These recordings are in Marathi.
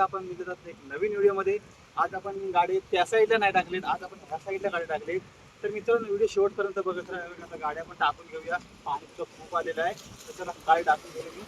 एकदा आपण मित्रात एक नवीन व्हिडिओमध्ये आज आपण गाडी त्या साईडला नाही टाकलीत आज आपण ह्या साईडला गाडी टाकलीत. तर मित्रांनो व्हिडिओ शेवटपर्यंत बघत राहा. गाड्या पण आपण टाकून घेऊया. पाणी तर खूप आलेलं आहे. तर चला गाडी टाकून घेऊ मी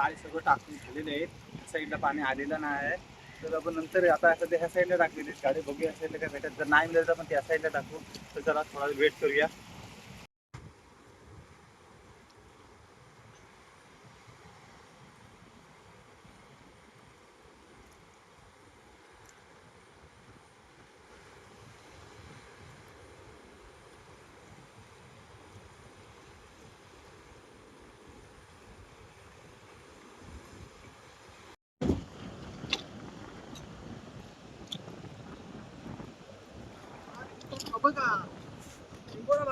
आता गाडी सगळं टाकून झालेले आहेत साईडला पाणी आलेलं नाही आहे. तर आपण नंतर आता सध्या ह्या साईडला टाकलेली गाडी. बघूया साईडला काय भेटत जर नाही मिळेल तर आपण त्या साईडला टाकू. तर जरा थोडा वेट करूया.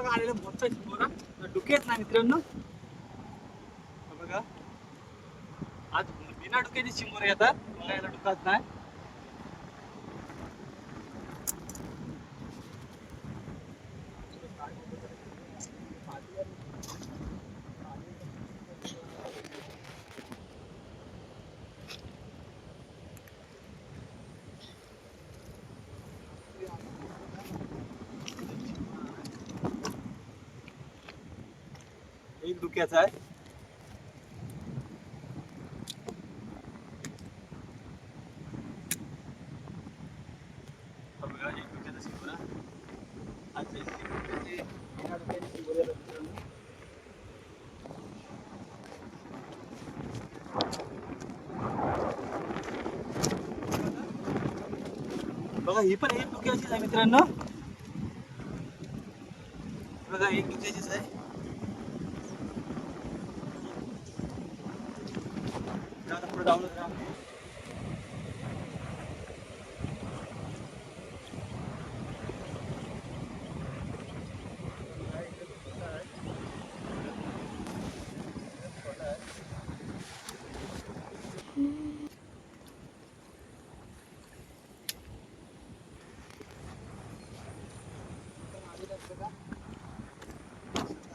चिंबोरा बघा आलेला मोठा चिंबोरा डुकेत ना मित्रांनो? बघा. आज बिना डुक्याची चिंबोरे येतात बघा याला नाही एक डुक्याचा आहे हा बघा, एक डुक्याचा चिंबोरा. आज एक डुक्याचे- बिना डुक्याचे चिंबोरे आहेत मित्रांनो. बघा ही पण एक डुक्याचीच आहे मित्रांनो बघा एक डुक्याचीच आहे आता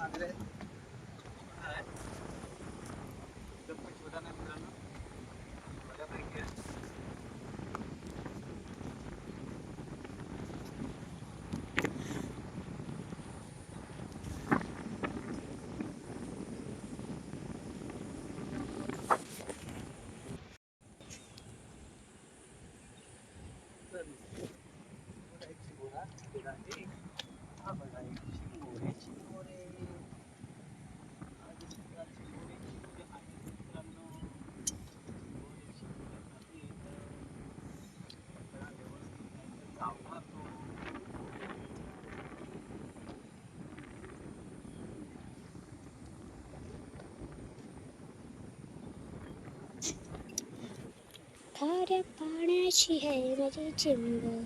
पुढे 바래 바래 시해라지 진부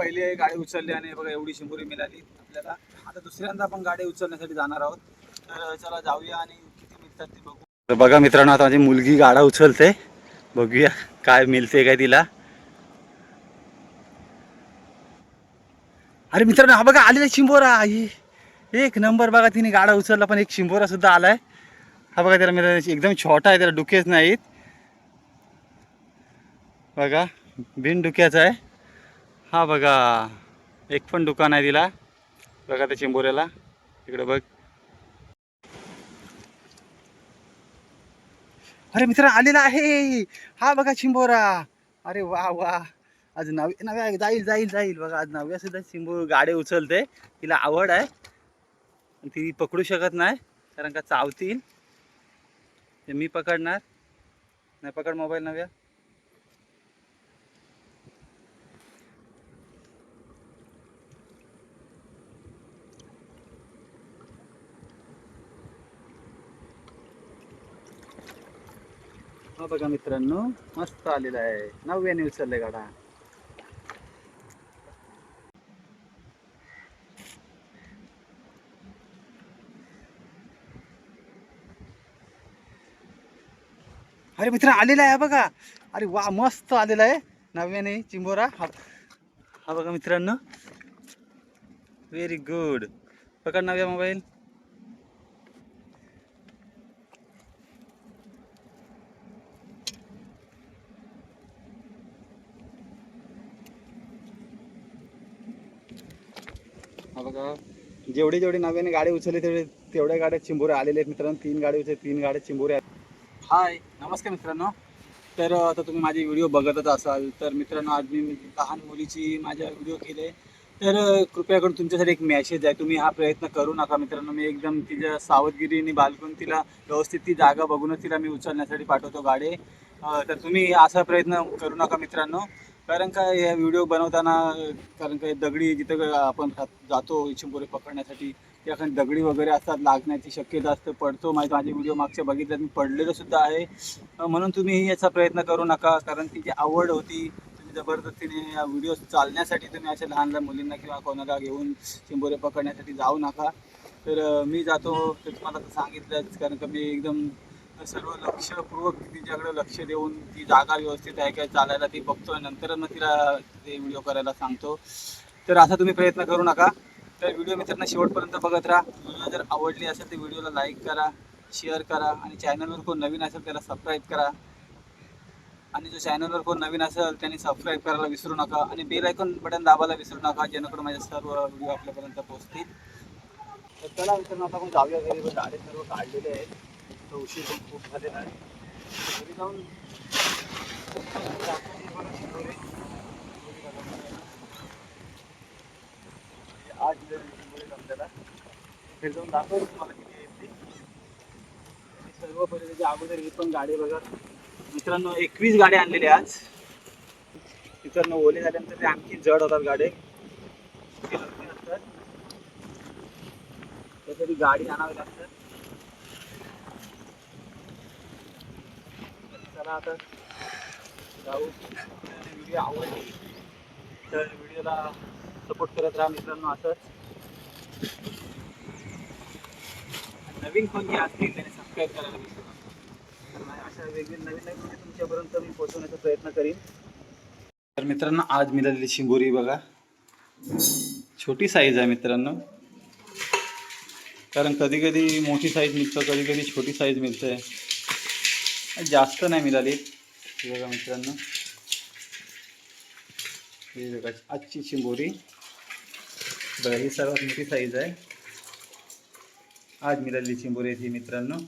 पहिले गाडी उचलली आणि बघा एवढी शिंबोरी मिळाली. आपल्याला आता दुसऱ्यांदा आपण गाडी उचलण्यासाठी जाणार आहोत. तर चला जाऊया आणि किती मिळतात ते बघू. तर बघा मित्रांनो आता माझी मुलगी गाडा उचलते. बघूया काय मिळते काय तिला. अरे मित्रांनो हा बघा आलेला शिंबोरा. आई एक नंबर बघा तिने गाडा उचलला पण एक शिंबोरा सुद्धा आलाय. हा बघा त्याला मित्र एकदम छोटा आहे त्याला डुकेच नाहीत. बघा बिन डुक्याचा आहे. हा बघा एक पण दुकान आहे तिला. बघा त्या चिंबोऱ्याला. इकडे बघ. अरे मित्र आलेला आहे. हा बघा चिंबोरा. अरे वा वा. आज नवी नव्या जाईल जाईल जाईल. बघा आज नव्या सुद्धा चिंबो गाडी उचलते. तिला आवड आहे. ती पकडू शकत नाही कारण का चावतील. ते मी पकडणार. नाही पकड मोबाईल नव्या. बघा मित्रांनो मस्त आलेला आहे. नव्याने उचललंय गाडा. अरे मित्र आलेला आहे हा बघा. अरे वा मस्त आलेला आहे. नव्याने चिंबोरा. हा हा बघा मित्रांनो. व्हेरी गुड पकड नव्या मोबाईल हा बघा. जेवढे जेवढे नव्याने गाडी उचलले तेवढे तेवढ्या गाड्या चिंबोरे आलेले आहेत मित्रांनो. तीन गाडी उचल तीन गाड्या चिंबोरे आहेत. हाय नमस्कार मित्रांनो. तर आता तुम्ही माझे व्हिडिओ बघतच असाल. तर मित्रांनो आज मी लहान मुलीची माझ्या व्हिडिओ केले. तर कृपया करून तुमच्यासाठी एक मेसेज आहे. तुम्ही हा प्रयत्न करू नका मित्रांनो. मी एकदम तिच्या सावधगिरीने बालकून तिला व्यवस्थित ती जागा बघूनच तिला मी उचलण्यासाठी पाठवतो गाडी. तर तुम्ही असा प्रयत्न करू नका मित्रांनो. कारण का हे व्हिडिओ बनवताना कारण काय दगडी जिथं आपण जातो चिंबोरे पकडण्यासाठी त्या दगडी वगैरे असतात लागण्याची शक्यता असते पडतो. माहिती माझे व्हिडिओ मागच्या बघितल्यात मी पडलेलं सुद्धा आहे. म्हणून तुम्ही याचा प्रयत्न करू नका कारण तिची आवड होती तुम्ही जबरदस्तीने या व्हिडिओ चालण्यासाठी तुम्ही अशा लहान लहान मुलींना किंवा कोणाला घेऊन चिंबोरे पकडण्यासाठी जाऊ नका. तर मी जातो तर तुम्हाला तर सांगितलंच कारण का मी एकदम सर्व लक्षपूर्वक तिच्याकडे लक्ष देऊन ती जागा व्यवस्थित आहे काय चालायला ती बघतोय. नंतर मग तिला ते व्हिडिओ करायला सांगतो. तर असा तुम्ही प्रयत्न करू नका. तर व्हिडिओ मित्रांना शेवटपर्यंत बघत राहा. व्हिडिओ जर आवडली असेल तर व्हिडिओला लाईक करा शेअर करा आणि चॅनलवर कोण नवीन असेल त्याला सबस्क्राईब करा. आणि जो चॅनलवर कोण नवीन असेल त्यांनी सबस्क्राईब करायला विसरू नका आणि बेल आयकॉन बटन दाबायला विसरू नका जेणेकरून माझे सर्व व्हिडिओ आपल्यापर्यंत पोहोचतील. तर चला मित्रांनो आता आपण जाऊया घरी. गाडी सर्व काढलेले आहेत. तर उशीर पण खूप झालेला आहे. घरी जाऊन आज मुळे घरी जाऊन दाखवतो तुम्हाला किती सर्व पहिले अगोदर ही पण गाडी बघा. मित्रांनो एकवीस गाड्या आणलेल्या आज. मित्रांनो ओले झाल्यानंतर ते आणखी जड होतात गाडी. असतात त्यासाठी गाडी आणावी लागतात. चला आता जाऊ. व्हिडिओ आवडली तर व्हिडिओला सपोर्ट करत राहा मित्रांनो असंच. नवीन फोन जे असतील त्यांनी सबस्क्राईब करायला विसरू नका. तर माझ्या अशा वेगवेगळ्या नवीन नवीन तुमच्यापर्यंत मी पोहोचवण्याचा प्रयत्न करीन. तर मित्रांनो आज मिळालेली शिंगोरी बघा. छोटी साईज आहे मित्रांनो. कारण कधी कधी मोठी साईज मिळतं कधी कधी छोटी साईज मिळते. जास्त नाही मिळाली. बघा मित्रांनो. बघा आजची चिंबोरी बघा ही सर्वात मोठी साईज आहे. आज मिळाली चिंबोरी ती मित्रांनो.